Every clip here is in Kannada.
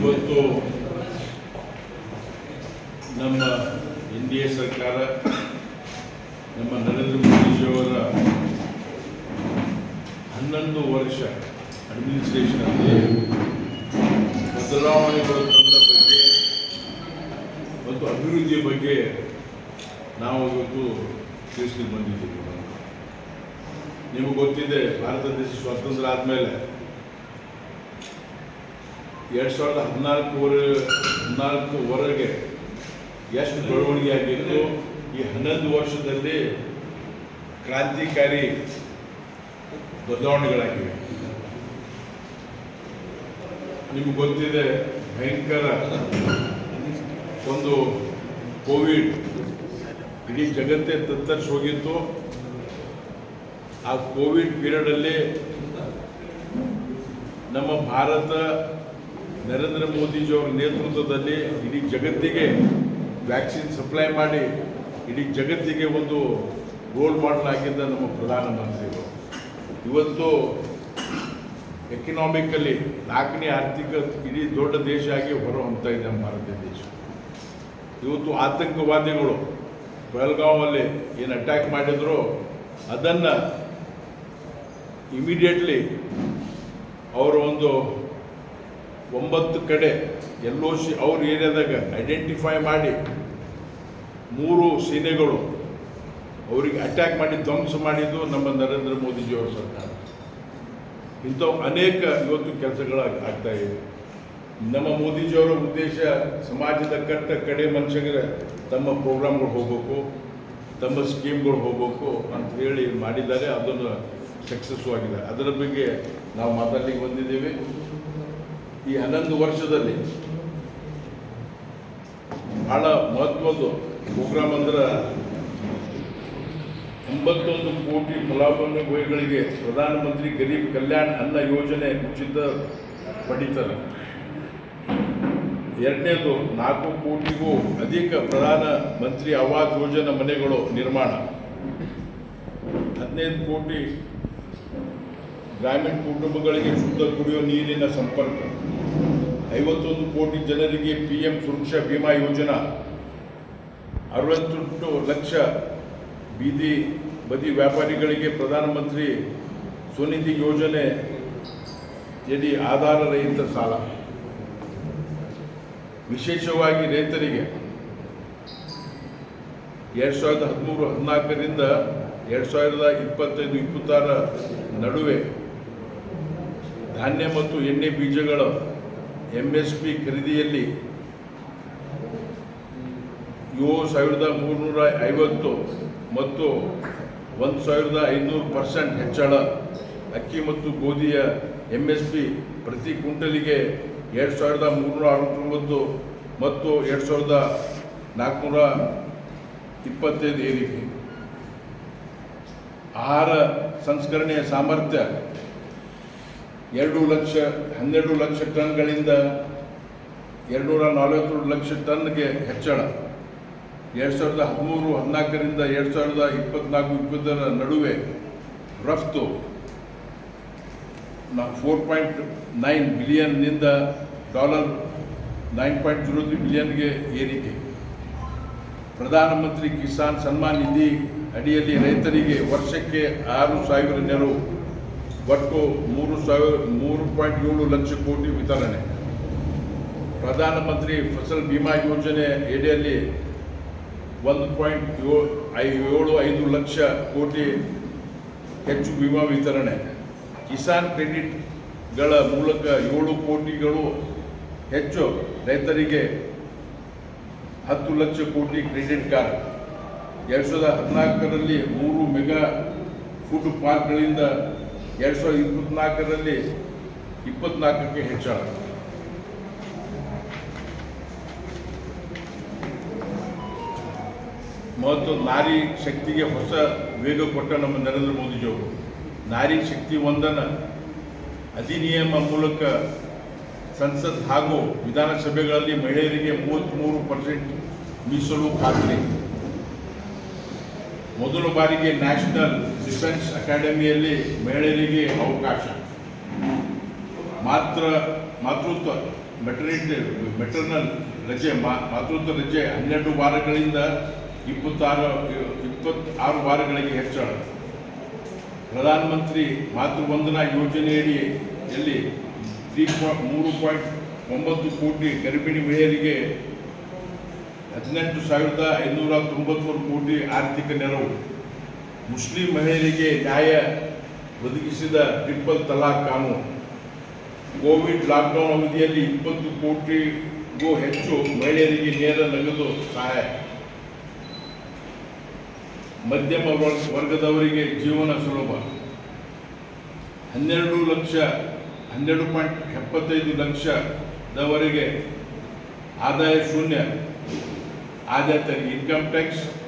ಇವತ್ತು ನಮ್ಮ ಎನ್ ಡಿ ಎ ಸರ್ಕಾರ, ನಮ್ಮ ನರೇಂದ್ರ ಮೋದಿಜಿಯವರ ಹನ್ನೊಂದು ವರ್ಷ ಅಡ್ಮಿನಿಸ್ಟ್ರೇಷನಲ್ಲಿ ಬದಲಾವಣೆಗಳು ತಂದ ಬಗ್ಗೆ ಮತ್ತು ಅಭಿವೃದ್ಧಿಯ ಬಗ್ಗೆ ನಾವು ಇವತ್ತು ತಿಳಿಸ್ಲಿಕ್ಕೆ ಬಂದಿದ್ದೀವಿ. ನಿಮಗೆ ಗೊತ್ತಿದೆ, ಭಾರತ ದೇಶ ಸ್ವಾತಂತ್ರ್ಯ ಆದಮೇಲೆ ಎರಡು ಸಾವಿರದ ಹದಿನಾಲ್ಕುವರೆ, ಹದಿನಾಲ್ಕುವರೆಗೆ ಎಷ್ಟು ಬೆಳವಣಿಗೆ ಆಗಿತ್ತು? ಈ ಹನ್ನೊಂದು ವರ್ಷದಲ್ಲಿ ಕ್ರಾಂತಿಕಾರಿ ಬದಲಾವಣೆಗಳಾಗಿವೆ. ನಿಮ್ಗೆ ಗೊತ್ತಿದೆ, ಭಯಂಕರ ಒಂದು ಕೋವಿಡ್ ಇಡೀ ಜಗತ್ತೇ ತತ್ತರಿಸಿ ಹೋಗಿತ್ತು. ಆ ಕೋವಿಡ್ ಪೀರಿಯಡಲ್ಲಿ ನಮ್ಮ ಭಾರತ ನರೇಂದ್ರ ಮೋದಿಜಿಯವರ ನೇತೃತ್ವದಲ್ಲಿ ಇಡೀ ಜಗತ್ತಿಗೆ ವ್ಯಾಕ್ಸಿನ್ ಸಪ್ಲೈ ಮಾಡಿ, ಇಡೀ ಜಗತ್ತಿಗೆ ಒಂದು ರೋಲ್ ಮಾಡಲ್ ಆಗಿದ್ದ ನಮ್ಮ ಪ್ರಧಾನಮಂತ್ರಿಗಳು ಇವತ್ತು ಎಕನಾಮಿಕಲಿ ನಾಲ್ಕನೇ ಆರ್ಥಿಕ ಇಡೀ ದೊಡ್ಡ ದೇಶ ಆಗಿ ಹೊರಹೊಮ್ತಾ ಇದೆ ನಮ್ಮ ಭಾರತ ದೇಶ. ಇವತ್ತು ಆತಂಕವಾದಿಗಳು ಬೆಳಗಾವಲ್ಲಿ ಏನು ಅಟ್ಯಾಕ್ ಮಾಡಿದ್ರು, ಅದನ್ನು ಇಮಿಡಿಯೇಟ್ಲಿ ಅವರ ಒಂದು ಒಂಬತ್ತು ಕಡೆ ಎಲ್ ಒ ಸಿ ಅವ್ರ ಏರಿಯಾದಾಗ ಐಡೆಂಟಿಫೈ ಮಾಡಿ ಮೂರು ಸೇನೆಗಳು ಅವರಿಗೆ ಅಟ್ಯಾಕ್ ಮಾಡಿ, ಧ್ವಂಸ ಮಾಡಿದ್ದು ನಮ್ಮ ನರೇಂದ್ರ ಮೋದಿಜಿಯವರ ಸರ್ಕಾರ. ಇಂಥವು ಅನೇಕ ಇವತ್ತು ಕೆಲಸಗಳು ಆಗ್- ಆಗ್ತಾ ಇದೆ ನಮ್ಮ ಮೋದಿಜಿಯವರ ಉದ್ದೇಶ ಸಮಾಜದ ಕಟ್ಟ ಕಡೆ ಮನುಷ್ಯರಿಗೆ ತಮ್ಮ ಪ್ರೋಗ್ರಾಮ್ಗಳು ಹೋಗಬೇಕು, ತಮ್ಮ ಸ್ಕೀಮ್ಗಳು ಹೋಗಬೇಕು ಅಂತ ಹೇಳಿ ಮಾಡಿದ್ದಾರೆ. ಅದನ್ನು ಸಕ್ಸಸ್ ಆಗಿದೆ. ಅದರ ಬಗ್ಗೆ ನಾವು ಮಾತಾಡಲಿಕ್ಕೆ ಬಂದಿದ್ದೇವೆ. ಈ ಹನ್ನೊಂದು ವರ್ಷದಲ್ಲಿ ಬಹಳ ಮಹತ್ವದ್ದು ಪ್ರೋಗ್ರಾಮ್ ಅಂದ್ರೆ ಎಂಬತ್ತೊಂದು ಕೋಟಿ ಫಲಾನುಭವಿಗಳಿಗೆ ಪ್ರಧಾನಮಂತ್ರಿ ಗರೀಬ್ ಕಲ್ಯಾಣ್ ಅನ್ನ ಯೋಜನೆ ಉಚಿತ ಪಡಿತಾರೆ. ಎರಡನೇದು, ನಾಲ್ಕು ಕೋಟಿಗೂ ಅಧಿಕ ಪ್ರಧಾನ ಮಂತ್ರಿ ಆವಾಸ್ ಯೋಜನಾ ಮನೆಗಳು ನಿರ್ಮಾಣ. ಹದಿನೈದು ಕೋಟಿ ಗ್ರಾಮೀಣ ಕುಟುಂಬಗಳಿಗೆ ಶುದ್ಧ ಕುಡಿಯುವ ನೀರಿನ ಸಂಪರ್ಕ. ಐವತ್ತೊಂದು ಕೋಟಿ ಜನರಿಗೆ ಪಿ ಎಂ ಸುರಕ್ಷಾ ಬಿಮಾ ಯೋಜನಾ, ಅರವತ್ತೆಂಟು ಲಕ್ಷ ಬೀದಿ ಬದಿ ವ್ಯಾಪಾರಿಗಳಿಗೆ ಪ್ರಧಾನಮಂತ್ರಿ ಸ್ವನಿಧಿ ಯೋಜನೆ ಯಡಿ ಆಧಾರ ರಹಿತ ಸಾಲ. ವಿಶೇಷವಾಗಿ ರೈತರಿಗೆ ಎರಡು ಸಾವಿರದ ಹದಿಮೂರು ಹದಿನಾಲ್ಕರಿಂದ ಎರಡು ಸಾವಿರದ ಇಪ್ಪತ್ತೈದು ಇಪ್ಪತ್ತಾರ ನಡುವೆ ಧಾನ್ಯ ಮತ್ತು ಎಣ್ಣೆ ಬೀಜಗಳ ಎಂ ಎಸ್ ಪಿ ಖರೀದಿಯಲ್ಲಿ ಏಳು ಸಾವಿರದ ಮೂರುನೂರ ಐವತ್ತು ಮತ್ತು ಒಂದು ಸಾವಿರದ ಐನೂರು ಪರ್ಸೆಂಟ್ ಹೆಚ್ಚಳ. ಅಕ್ಕಿ ಮತ್ತು ಗೋಧಿಯ ಎಂ ಎಸ್ ಪಿ ಪ್ರತಿ ಕ್ವಿಂಟಲಿಗೆ ಎರಡು ಸಾವಿರದ ಮೂರುನೂರ ಅರವತ್ತೊಂಬತ್ತು ಮತ್ತು ಎರಡು ಸಾವಿರದ ನಾಲ್ಕುನೂರ ಇಪ್ಪತ್ತೈದು ಏರಿಕೆ. ಆಹಾರ ಸಂಸ್ಕರಣೆಯ ಸಾಮರ್ಥ್ಯ ಎರಡು ಲಕ್ಷ ಹನ್ನೆರಡು ಲಕ್ಷ ಟನ್ಗಳಿಂದ ಎರಡುನೂರ ನಲವತ್ತೆರಡು ಲಕ್ಷ ಟನ್ಗೆ ಹೆಚ್ಚಳ. ಎರಡು ಸಾವಿರದ ಹದಿಮೂರು, ಹದಿನಾಲ್ಕರಿಂದ ಎರಡು ಸಾವಿರದ ಇಪ್ಪತ್ನಾಲ್ಕು, ಇಪ್ಪತ್ತರ ನಡುವೆ ರಫ್ತು four point nine ಬಿಲಿಯನ್ನಿಂದ dollar nine point zero three ಬಿಲಿಯನ್ಗೆ ಏರಿಕೆ. ಪ್ರಧಾನಮಂತ್ರಿ ಕಿಸಾನ್ ಸನ್ಮಾನ್ ನಿಧಿ ಅಡಿಯಲ್ಲಿ ರೈತರಿಗೆ ವರ್ಷಕ್ಕೆ ಆರು ಸಾವಿರ ನೆರವು. ಒಟ್ಟು ಮೂರು ಸಾವಿರ, ಮೂರು ಪಾಯಿಂಟ್ ಏಳು ಲಕ್ಷ ಕೋಟಿ ವಿತರಣೆ. ಪ್ರಧಾನಮಂತ್ರಿ ಫಸಲ್ ಬಿಮಾ ಯೋಜನೆ ಅಡಿಯಲ್ಲಿ ಒಂದು ಪಾಯಿಂಟ್ ಏಳು ಐದು ಲಕ್ಷ ಕೋಟಿ ಹೆಚ್ಚು ವಿಮಾ ವಿತರಣೆ. ಕಿಸಾನ್ ಕ್ರೆಡಿಟ್ಗಳ ಮೂಲಕ ಏಳು ಕೋಟಿಗಳು ಹೆಚ್ಚು ರೈತರಿಗೆ ಹತ್ತು ಲಕ್ಷ ಕೋಟಿ ಕ್ರೆಡಿಟ್ ಕಾರ್ಡ್. ಎರಡು ಸಾವಿರದ ಹದಿನಾಲ್ಕರಲ್ಲಿ ಮೂರು ಮೆಗಾ ಫುಡ್ ಪಾರ್ಕ್ಗಳಿಂದ ಎರಡು ಸಾವಿರದ ಇಪ್ಪತ್ನಾಲ್ಕರಲ್ಲಿ ಇಪ್ಪತ್ನಾಲ್ಕಕ್ಕೆ ಹೆಚ್ಚಳ. ಮತ್ತು ನಾರಿ ಶಕ್ತಿಗೆ ಹೊಸ ವೇಗ ಕೊಟ್ಟ ನಮ್ಮ ನರೇಂದ್ರ ಮೋದಿ ಮೋದಿಜಿಯವರು. ನಾರಿ ಶಕ್ತಿ ಒಂದನ ಅಧಿನಿಯಮ ಮೂಲಕ ಸಂಸತ್ ಹಾಗೂ ವಿಧಾನಸಭೆಗಳಲ್ಲಿ ಮಹಿಳೆಯರಿಗೆ ಮೂವತ್ತ್ಮೂರು ಪರ್ಸೆಂಟ್ ಮೀಸಲು ಖಾತ್ರಿ ಮೊದಲ ಬಾರಿಗೆ ನ್ಯಾಷನಲ್ ಡಿಫೆನ್ಸ್ ಅಕಾಡೆಮಿಯಲ್ಲಿ ಮಹಿಳೆಯರಿಗೆ ಅವಕಾಶ. ಮಾತ್ರ ಮಾತೃತ್ವ ಮೆಟರ್ನಿಟಿ ಮೆಟರ್ನಲ್ ರಜೆ ಮಾತೃತ್ವ ರಜೆ ಹನ್ನೆರಡು ವಾರಗಳಿಂದ ಇಪ್ಪತ್ತಾರು ಇಪ್ಪತ್ತಾರು ವಾರಗಳಿಗೆ ಹೆಚ್ಚಳ. ಪ್ರಧಾನಮಂತ್ರಿ ಮಾತೃವಂದನಾ ಯೋಜನೆಯಡಿಯಲ್ಲಿ ತ್ರೀ ಪಾಯಿಂಟ್ ಮೂರು ಪಾಯಿಂಟ್ ಒಂಬತ್ತು ಕೋಟಿ ಗರ್ಭಿಣಿ ಮಹಿಳೆಯರಿಗೆ ಹದಿನೆಂಟು ಸಾವಿರದ ಐನೂರ ತೊಂಬತ್ಮೂರು ಕೋಟಿ ಆರ್ಥಿಕ ನೆರವು. ಮುಸ್ಲಿಂ ಮಹಿಳೆಯರಿಗೆ ನ್ಯಾಯ ಒದಗಿಸಿದ ಟ್ರಿಪಲ್ ತಲಾಖ್ ಕಾನೂನು. ಕೋವಿಡ್ ಲಾಕ್ಡೌನ್ ಅವಧಿಯಲ್ಲಿ ಇಪ್ಪತ್ತು ಕೋಟಿಗೂ ಹೆಚ್ಚು ಮಹಿಳೆಯರಿಗೆ ನೇರ ನಗದು ಸಹಾಯ. ಮಧ್ಯಮ ವರ್ಗ- ವರ್ಗದವರಿಗೆ ಜೀವನ ಸುಲಭ. ಹನ್ನೆರಡು ಲಕ್ಷ, ಹನ್ನೆರಡು ಪಾಯಿಂಟ್ ಎಪ್ಪತ್ತೈದು ಲಕ್ಷದವರೆಗೆ ಆದಾಯ ಶೂನ್ಯ. ಆದಾಯ ತೆರಿಗೆ income tax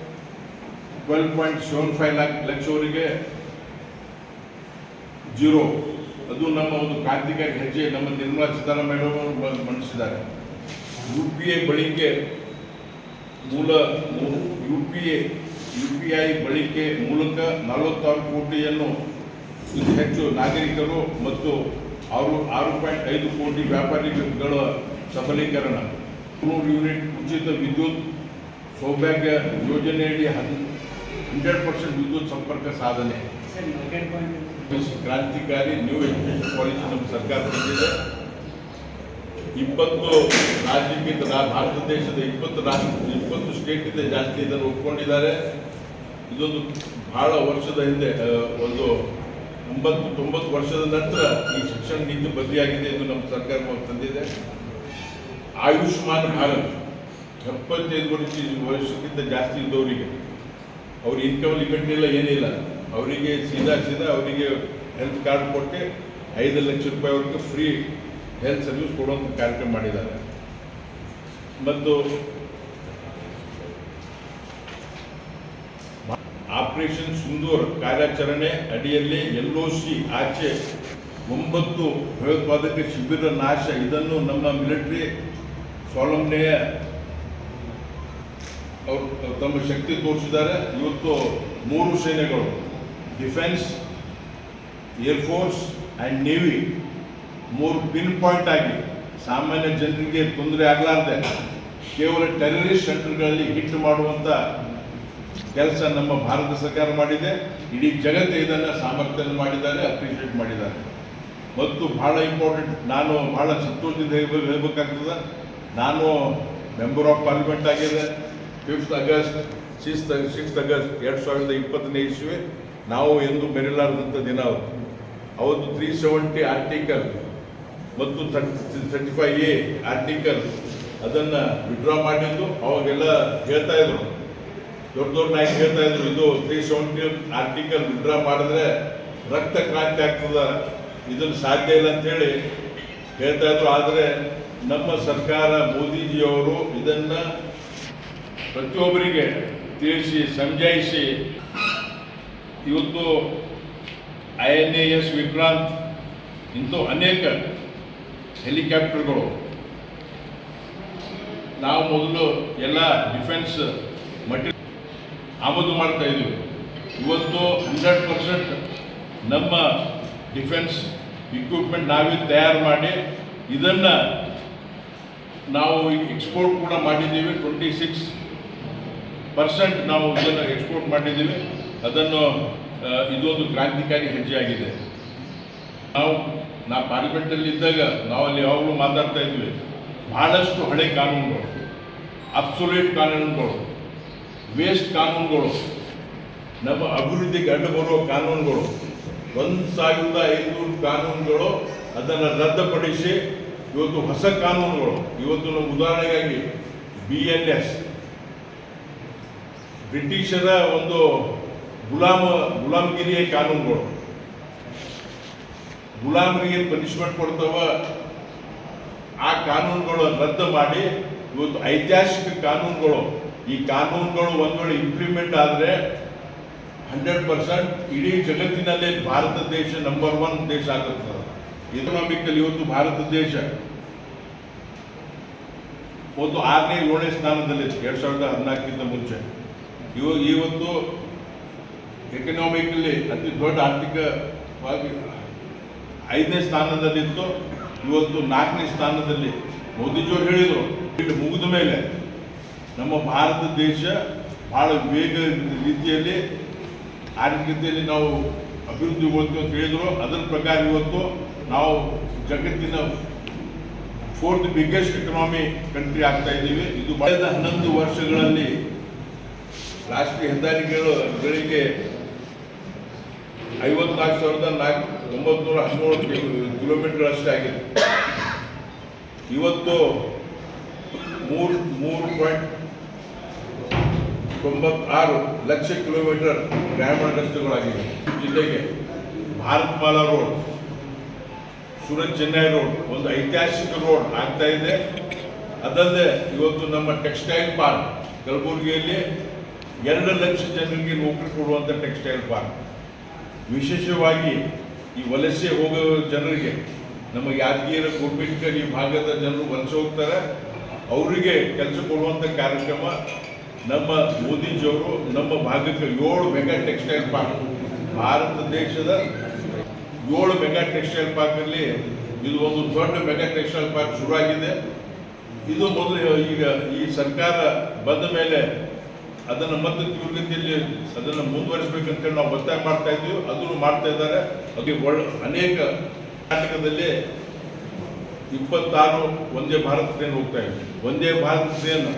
twelve point seven five lakh ಲಕ್ಷವರೆಗೆ zero ಅದು ನಮ್ಮ ಒಂದು ಕ್ರಾಂತಿಕಾರಿ ಹೆಜ್ಜೆ, ನಮ್ಮ ನಿರ್ಮಲಾ ಸೀತಾರಾಮಯ್ಯ ಅವರು ಮಂಡಿಸಿದ್ದಾರೆ. ಯು ಪಿ ಐ ಬಳಿಕೆ ಮೂಲ U P A, U P I ಬಳಿಕೆ ಮೂಲಕ ನಲವತ್ತಾರು ಕೋಟಿಯನ್ನು ಹೆಚ್ಚು ನಾಗರಿಕರು ಮತ್ತು ಆರು ಆರು ಪಾಯಿಂಟ್ ಐದು ಕೋಟಿ ವ್ಯಾಪಾರಿಗಳ ಸಬಲೀಕರಣ. ನೂರು ಯೂನಿಟ್ ಉಚಿತ ವಿದ್ಯುತ್ ಸೌಭಾಗ್ಯ ಯೋಜನೆಯಡಿ ಹನ್ ಹಂಡ್ರೆಡ್ ಪರ್ಸೆಂಟ್ ವಿದ್ಯುತ್ ಸಂಪರ್ಕ ಸಾಧನೆ. ಕ್ರಾಂತಿಕಾರಿ ನ್ಯೂ ಎಜುಕೇಶನ್ ಪಾಲಿಸಿ ನಮ್ಮ ಸರ್ಕಾರ ತಂದಿದೆ. ಇಪ್ಪತ್ತು ರಾಜ್ಯಕ್ಕಿಂತ ಭಾರತ ದೇಶದ ಇಪ್ಪತ್ತು ರಾಜ್ಯ ಇಪ್ಪತ್ತು ಸ್ಟೇಟಿಂದ ಜಾಸ್ತಿ ಇದನ್ನು ಒಪ್ಕೊಂಡಿದ್ದಾರೆ. ಇದೊಂದು ಬಹಳ ವರ್ಷದ ಹಿಂದೆ ಒಂದು ಒಂಬತ್ತು ತೊಂಬತ್ತು ವರ್ಷದ ನಂತರ ಈ ಶಿಕ್ಷಣ ನೀತಿ ಬದಲಿಯಾಗಿದೆ ಎಂದು ನಮ್ಮ ಸರ್ಕಾರ ತಂದಿದೆ. ಆಯುಷ್ಮಾನ್ ಭಾರತ್ ಎಪ್ಪತ್ತೈದು ವರ್ಷ ವರ್ಷಕ್ಕಿಂತ ಜಾಸ್ತಿ ಇದ್ದವರಿಗೆ ಅವ್ರ ಇನ್ಕಮ್ ಲಿಮಿಟ್ ಇಲ್ಲ, ಏನಿಲ್ಲ. ಅವರಿಗೆ ಸೀದಾ ಸೀದಾ ಅವರಿಗೆ ಹೆಲ್ತ್ ಕಾರ್ಡ್ ಕೊಟ್ಟು ಐದು ಲಕ್ಷ ರೂಪಾಯಿವರೆಗೆ ಫ್ರೀ ಹೆಲ್ತ್ ಸರ್ವಿಸ್ ಕೊಡುವಂಥ ಕಾರ್ಯಕ್ರಮ ಮಾಡಿದ್ದಾರೆ. ಮತ್ತು ಆಪರೇಷನ್ ಸುಂದೂರ್ ಕಾರ್ಯಾಚರಣೆ ಅಡಿಯಲ್ಲಿ ಎಲ್ ಒ ಸಿ ಆಚೆ ಒಂಬತ್ತು ಭಯೋತ್ಪಾದಕ ಶಿಬಿರ ನಾಶ. ಇದನ್ನು ನಮ್ಮ ಮಿಲಿಟರಿ ಸ್ವಾವಲಂಬನೆಯ ಅವರು ತಮ್ಮ ಶಕ್ತಿ ತೋರಿಸಿದ್ದಾರೆ. ಇವತ್ತು ಮೂರು ಸೇನೆಗಳು, defence air force and navy. ಮೂರು ಪಿನ್ ಪಾಯಿಂಟ್ ಆಗಿ ಸಾಮಾನ್ಯ ಜನರಿಗೆ ತೊಂದರೆ ಆಗಲಾರ್ದೆ ಕೇವಲ ಟೆರರಿಸ್ಟ್ ಸೆಂಟರ್ಗಳಲ್ಲಿ ಹಿಟ್ ಮಾಡುವಂಥ ಕೆಲಸ ನಮ್ಮ ಭಾರತ ಸರ್ಕಾರ ಮಾಡಿದೆ. ಇಡೀ ಜಗತ್ತು ಇದನ್ನು ಸಾಮರ್ಥ್ಯ ಮಾಡಿದ್ದಾರೆ ಅಪ್ರಿಷಿಯೇಟ್ ಮಾಡಿದ್ದಾರೆ. ಮತ್ತು ಬಹಳ ಇಂಪಾರ್ಟೆಂಟ್ ನಾನು ಬಹಳ ಸಂತೋಷದಿಂದ ಹೇಳ್ಬೇಕು ಹೇಳ್ಬೇಕಾಗ್ತದೆ. ನಾನು ಮೆಂಬರ್ ಆಫ್ ಪಾರ್ಲಿಮೆಂಟ್ ಆಗಿದೆ fifth August, sixth sixth August, ಎರಡು ಸಾವಿರದ ಇಪ್ಪತ್ತನೇ ಇಸ್ವಿ ನಾವು ಎಂದು ಮೆರಿಲಾರದಂಥ ದಿನ ಅವತ್ತು ಅವತ್ತು ತ್ರೀ ಸೆವೆಂಟಿ ಆರ್ಟಿಕಲ್ ಮತ್ತು ಥರ್ಟಿ ಫೈವ್ ಎ ಆರ್ಟಿಕಲ್ ಅದನ್ನು ವಿಡ್ರಾ ಮಾಡಿದ್ದು, ಅವಾಗೆಲ್ಲ ಹೇಳ್ತಾ ಇದ್ರು. ದೊಡ್ಡ ದೊಡ್ಡ ನಾಯಕ ಹೇಳ್ತಾ ಇದ್ರು, ಇದು ತ್ರೀ ಸೆವೆಂಟಿ ಆರ್ಟಿಕಲ್ ವಿಡ್ರಾ ಮಾಡಿದ್ರೆ ರಕ್ತ ಕ್ರಾಂತಿ ಆಗ್ತದ, ಇದನ್ನು ಸಾಧ್ಯ ಇಲ್ಲ ಅಂತೇಳಿ ಹೇಳ್ತಾ ಇದ್ರು. ಆದರೆ ನಮ್ಮ ಸರ್ಕಾರ ಮೋದಿಜಿಯವರು ಇದನ್ನು ಪ್ರತಿಯೊಬ್ಬರಿಗೆ ತಿಳಿಸಿ ಸಮಜಾಯಿಸಿ ಇವತ್ತು I N A S Vikrant ಇಂಥ ಅನೇಕ ಹೆಲಿಕಾಪ್ಟರ್ಗಳು. ನಾವು ಮೊದಲು ಎಲ್ಲ ಡಿಫೆನ್ಸ್ ಮಟೀರಿಯಲ್ ಆಮದು ಮಾಡ್ತಾ ಇದ್ದೀವಿ. ಇವತ್ತು ಹಂಡ್ರೆಡ್ ಪರ್ಸೆಂಟ್ ನಮ್ಮ ಡಿಫೆನ್ಸ್ ಇಕ್ವಿಪ್ಮೆಂಟ್ ನಾವೇ ತಯಾರು ಮಾಡಿ, ಇದನ್ನು ನಾವು ಎಕ್ಸ್ಪೋರ್ಟ್ ಕೂಡ ಮಾಡಿದ್ದೀವಿ ಟ್ವೆಂಟಿ ಸಿಕ್ಸ್ ಪರ್ಸೆಂಟ್ ನಾವು ಇದನ್ನು ಎಕ್ಸ್ಪೋರ್ಟ್ ಮಾಡಿದ್ದೀವಿ. ಅದನ್ನು ಇದೊಂದು ಕ್ರಾಂತಿಕಾರಿ ಹೆಜ್ಜೆ ಆಗಿದೆ. ನಾವು, ನಾ ಪಾರ್ಲಿಮೆಂಟಲ್ಲಿ ಇದ್ದಾಗ ನಾವು ಅಲ್ಲಿ ಯಾವಾಗಲೂ ಮಾತಾಡ್ತಾ ಇದ್ವಿ. ಬಹಳಷ್ಟು ಹಳೆ ಕಾನೂನುಗಳು ಅಬ್ಸೊಲ್ಯೂಟ್ ಕಾನೂನುಗಳು ವೇಸ್ಟ್ ಕಾನೂನುಗಳು, ನಮ್ಮ ಅಭಿವೃದ್ಧಿಗೆ ಅಡ್ಡ ಬರುವ ಕಾನೂನುಗಳು, ಒಂದು ಸಾವಿರದ ಐನೂರು ಕಾನೂನುಗಳು ಅದನ್ನು ರದ್ದುಪಡಿಸಿ ಇವತ್ತು ಹೊಸ ಕಾನೂನುಗಳು. ಇವತ್ತು ನಾವು ಉದಾಹರಣೆಗಾಗಿ ಬಿ ಎನ್ ಎಸ್ ಬ್ರಿಟಿಷರ ಒಂದು ಗುಲಾಮ, ಗುಲಾಮಗಿರಿಯ ಕಾನೂನುಗಳು. ಗುಲಾಮರಿಗೆ ಪನಿಷ್ಮೆಂಟ್ ಕೊಡ್ತಾವ, ಆ ಕಾನೂನುಗಳು ರದ್ದು ಮಾಡಿ, ಇವತ್ತು ಐತಿಹಾಸಿಕ ಕಾನೂನುಗಳು, ಈ ಕಾನೂನುಗಳು ಒಂದ್ ವೇಳೆ ಇಂಪ್ಲಿಮೆಂಟ್ ಆದರೆ ಹಂಡ್ರೆಡ್ ಪರ್ಸೆಂಟ್ ಇಡೀ ಜಗತ್ತಿನಲ್ಲೇ ಭಾರತ ದೇಶ ನಂಬರ್ ಒನ್ ದೇಶ ಆಗುತ್ತದೆ ಎಕನಾಮಿಕಲ್ಲಿ ಇವತ್ತು ಭಾರತ ದೇಶ. ಒಂದು ಆರನೇ ಏಳನೇ ಸ್ಥಾನದಲ್ಲಿ ಎರಡು ಸಾವಿರದ ಹದಿನಾಲ್ಕಕ್ಕಿಂತ ಮುಂಚೆ. ಇವ ಇವತ್ತು ಎಕನಾಮಿಕಲ್ಲಿ ಅತಿ ದೊಡ್ಡ ಆರ್ಥಿಕವಾಗಿ ಐದನೇ ಸ್ಥಾನದಲ್ಲಿತ್ತು. ಇವತ್ತು ನಾಲ್ಕನೇ ಸ್ಥಾನದಲ್ಲಿ ಮೋದಿಜಿಯವರು ಹೇಳಿದರು. ಇದು ಮುಗಿದ ಮೇಲೆ ನಮ್ಮ ಭಾರತ ದೇಶ ಭಾಳ ವೇಗ ರೀತಿಯಲ್ಲಿ, ಆರ್ಥಿಕತೆಯಲ್ಲಿ ನಾವು ಅಭಿವೃದ್ಧಿಗೊಳ್ತೀವಿ ಅಂತ ಹೇಳಿದರು. ಅದರ ಪ್ರಕಾರ ಇವತ್ತು ನಾವು ಜಗತ್ತಿನ ಫೋರ್ತ್ ಬಿಗ್ಗೆಸ್ಟ್ ಎಕನಾಮಿ ಕಂಟ್ರಿ ಆಗ್ತಾ ಇದ್ದೀವಿ. ಇದು ಕಳೆದ ಹನ್ನೊಂದು ವರ್ಷಗಳಲ್ಲಿ ರಾಷ್ಟ್ರೀಯ ಹೆದ್ದಾರಿಗಳಿಗೆ ಐವತ್ನಾಲ್ಕು ಸಾವಿರದ ನಾಲ್ಕು ಒಂಬತ್ತು ಹದಿನೇಳು ಕಿಲೋಮೀಟರ್ ಅಷ್ಟೇ ಆಗಿದೆ. ಇವತ್ತು ಮೂರು ಮೂರು ಪಾಯಿಂಟ್ ತೊಂಬತ್ತಾರು ಲಕ್ಷ ಕಿಲೋಮೀಟರ್ ಗ್ರಾಮೀಣ ರಸ್ತೆಗಳಾಗಿವೆ. ಜಿಲ್ಲೆಗೆ ಭಾರತ್ಮಾಲಾ ರೋಡ್ ಸೂರತ್ ಚೆನ್ನೈ ರೋಡ್ ಒಂದು ಐತಿಹಾಸಿಕ ರೋಡ್ ಆಗ್ತಾ ಇದೆ. ಅದಲ್ಲದೆ ಇವತ್ತು ನಮ್ಮ ಟೆಕ್ಸ್ಟೈಲ್ ಪಾರ್ಕ್ ಕಲಬುರಗಿಯಲ್ಲಿ ಎರಡು ಲಕ್ಷ ಜನರಿಗೆ ನೌಕರಿ ಕೊಡುವಂಥ ಟೆಕ್ಸ್ಟೈಲ್ ಪಾರ್ಕ್ ವಿಶೇಷವಾಗಿ ಈ ವಲಸೆ ಹೋಗೋ ಜನರಿಗೆ, ನಮ್ಮ ಯಾದಗಿರಿ ಗುರ್ಬಿಟ್ಕರ್ ಈ ಭಾಗದ ಜನರು ವಲಸೆ ಹೋಗ್ತಾರೆ. ಅವರಿಗೆ ಕೆಲಸ ಕೊಡುವಂಥ ಕಾರ್ಯಕ್ರಮ ನಮ್ಮ ಮೋದಿಜಿಯವರು ನಮ್ಮ ಭಾಗಕ್ಕೆ ಏಳು ಮೆಗಾ ಟೆಕ್ಸ್ಟೈಲ್ ಪಾರ್ಕ್ ಭಾರತ ದೇಶದ ಏಳು ಮೆಗಾ ಟೆಕ್ಸ್ಟೈಲ್ ಪಾರ್ಕಲ್ಲಿ ಇದು ಒಂದು ದೊಡ್ಡ ಮೆಗಾ ಟೆಕ್ಸ್ಟೈಲ್ ಪಾರ್ಕ್ ಶುರುವಾಗಿದೆ. ಇದು ಮೊದಲು ಈಗ ಈ ಸರ್ಕಾರ ಬಂದ ಮೇಲೆ ಅದನ್ನು ಮತ್ತೆ ತೀವ್ರಗತಿಯಲ್ಲಿ ಅದನ್ನು ಮುಂದುವರಿಸಬೇಕಂತೇಳಿ ನಾವು ಒತ್ತಾಯ ಮಾಡ್ತಾ ಇದ್ದೀವಿ. ಅದನ್ನು ಮಾಡ್ತಾ ಇದ್ದಾರೆ. ಅದು ಒಳ್ಳೆ ಅನೇಕ ಕರ್ನಾಟಕದಲ್ಲಿ ಇಪ್ಪತ್ತಾರು ಒಂದೇ ಭಾರತ ಟ್ರೈನ್ ಹೋಗ್ತಾ ಇದೆ. ಒಂದೇ ಭಾರತ ಟ್ರೈನ್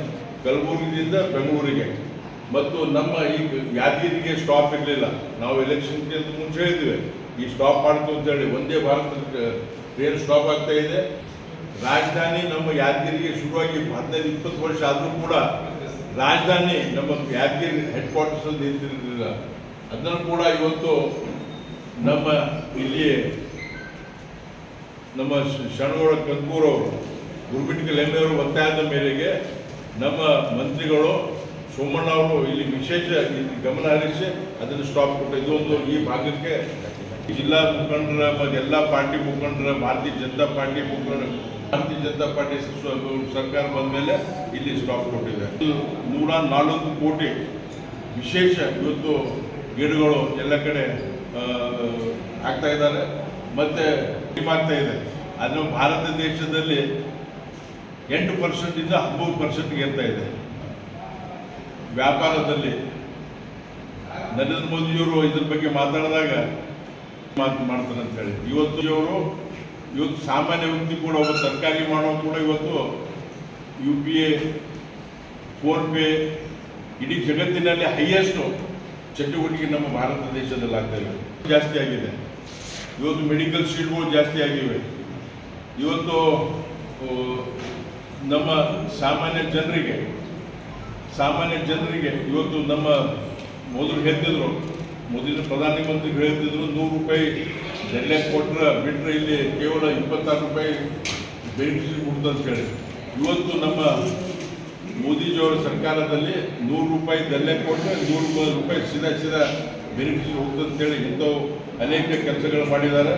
ಕಲಬುರಗಿಯಿಂದ ಬೆಂಗಳೂರಿಗೆ. ಮತ್ತು ನಮ್ಮ ಈ ಯಾದಗಿರಿಗೆ ಸ್ಟಾಪ್ ಇರಲಿಲ್ಲ. ನಾವು ಎಲೆಕ್ಷನ್ಗೆ ಅಂತ ಮುಂಚೆ ಹೇಳಿದ್ವಿ. ಈ ಸ್ಟಾಪ್ ಮಾಡ್ತೀವಿ ಅಂತ ಹೇಳಿ ಒಂದೇ ಭಾರತ ಟ್ರೈನ್ ಸ್ಟಾಪ್ ಆಗ್ತಾ ಇದೆ. ರಾಜಧಾನಿ ನಮ್ಮ ಯಾದಗಿರಿಗೆ ಶುರುವಾಗಿ ಹದಿನೈದು, ಇಪ್ಪತ್ತು ವರ್ಷ ಆದರೂ ಕೂಡ ರಾಜಧಾನಿ, ನಮ್ಮ ಯಾದಗಿರಿ ಹೆಡ್ ಕ್ವಾರ್ಟರ್ಸ್ ಅಲ್ಲಿ ನಿಂತಿರಲಿಲ್ಲ ಅದನ್ನು ಕೂಡ ಇವತ್ತು ನಮ್ಮ ಇಲ್ಲಿ ನಮ್ಮ ಶಣಗೋಳ ಶರಣಗೌಡ ಕಂಕೂರ್ ಅವರು, ಗುರುಬಿಟ್ಕಲ್ ಎಮ್ಮೆಯವರು ಒತ್ತಾಯದ ಮೇರೆಗೆ ನಮ್ಮ ಮಂತ್ರಿಗಳು ಸೋಮಣ್ಣ ಅವರು ಇಲ್ಲಿ ವಿಶೇಷ ಗಮನ ಹರಿಸಿ ಅದನ್ನು ಸ್ಟಾಪ್ ಕೊಟ್ಟು ಇದೊಂದು ಈ ಭಾಗಕ್ಕೆ ಜಿಲ್ಲಾ ಮುಖಂಡರ ಮತ್ತು ಎಲ್ಲ ಪಾರ್ಟಿ ಮುಖಂಡರ, ಭಾರತೀಯ ಜನತಾ ಪಾರ್ಟಿ ಮುಖಂಡರ ಭಾರತೀಯ ಜನತಾ ಪಾರ್ಟಿ ಸರ್ಕಾರ ಬಂದ ಮೇಲೆ ಇಲ್ಲಿ ಸ್ಟಾಪ್ ಕೊಟ್ಟಿದೆ. ನೂರ ನಾಲ್ಕು ಕೋಟಿ ವಿಶೇಷ ಇವತ್ತು ಗಿಡಗಳು ಎಲ್ಲ ಕಡೆ ಆಗ್ತಾ ಇದ್ದಾರೆ. ಮತ್ತೆ ಆಗ್ತಾ ಇದೆ. ಅದು ಭಾರತ ದೇಶದಲ್ಲಿ ಎಂಟು ಪರ್ಸೆಂಟಿಂದ ಹದಿಮೂರು ಪರ್ಸೆಂಟ್ ಏರ್ತಾ ಇದೆ. ವ್ಯಾಪಾರದಲ್ಲಿ ನರೇಂದ್ರ ಮೋದಿಯವರು ಇದ್ರ ಬಗ್ಗೆ ಮಾತಾಡಿದಾಗ ಮಾತು ಮಾಡ್ತಾರೆ ಅಂತ ಹೇಳಿ. ಇವತ್ತು ಇವರು ಇವತ್ತು ಸಾಮಾನ್ಯ ವ್ಯಕ್ತಿ ಕೂಡ ಒಬ್ಬ ಸರ್ಕಾರಿ ಮಾಡೋ ಕೂಡ ಇವತ್ತು U P A PhonePe ಇಡೀ ಜಗತ್ತಿನಲ್ಲಿ ಹೈಯೆಸ್ಟ್ ಚಟುವಟಿಕೆ ನಮ್ಮ ಭಾರತ ದೇಶದಲ್ಲಿ ಆಗ್ತಾ ಇದೆ. ಜಾಸ್ತಿ ಆಗಿದೆ. ಇವತ್ತು ಮೆಡಿಕಲ್ ಸೀಟ್ಗಳು ಜಾಸ್ತಿ ಆಗಿವೆ. ಇವತ್ತು ನಮ್ಮ ಸಾಮಾನ್ಯ ಜನರಿಗೆ ಸಾಮಾನ್ಯ ಜನರಿಗೆ ಇವತ್ತು ನಮ್ಮ ಮೊದಲು ಹೇಳ್ತಿದ್ರು. ಮೊದಲಿನ ಪ್ರಧಾನಮಂತ್ರಿ ಹೇಳ್ತಿದ್ರು, ನೂರು ರೂಪಾಯಿ ನೆಲ್ಲೆ ಕೊಟ್ಟರೆ ಬಿಟ್ಟರೆ ಇಲ್ಲಿ ಕೇವಲ ಇಪ್ಪತ್ತಾರು ರೂಪಾಯಿ ಬೆನಿಫಿಟ್ ಕೊಡ್ತು ಅಂತ ಇವತ್ತು ನಮ್ಮ ಮೋದಿಜಿಯವರ ಸರ್ಕಾರದಲ್ಲಿ ನೂರು ರೂಪಾಯಿ ದಲ್ಲೆ ಕೊಟ್ಟರೆ ನೂರು ರೂಪಾಯಿ ಸೀದಾ ಸೀದಾ ಬೆನಿಫಿಟ್ ಹೋಗ್ತದೆ ಅಂತೇಳಿ ಇಂಥವು ಅನೇಕ ಕೆಲಸಗಳು ಮಾಡಿದ್ದಾರೆ.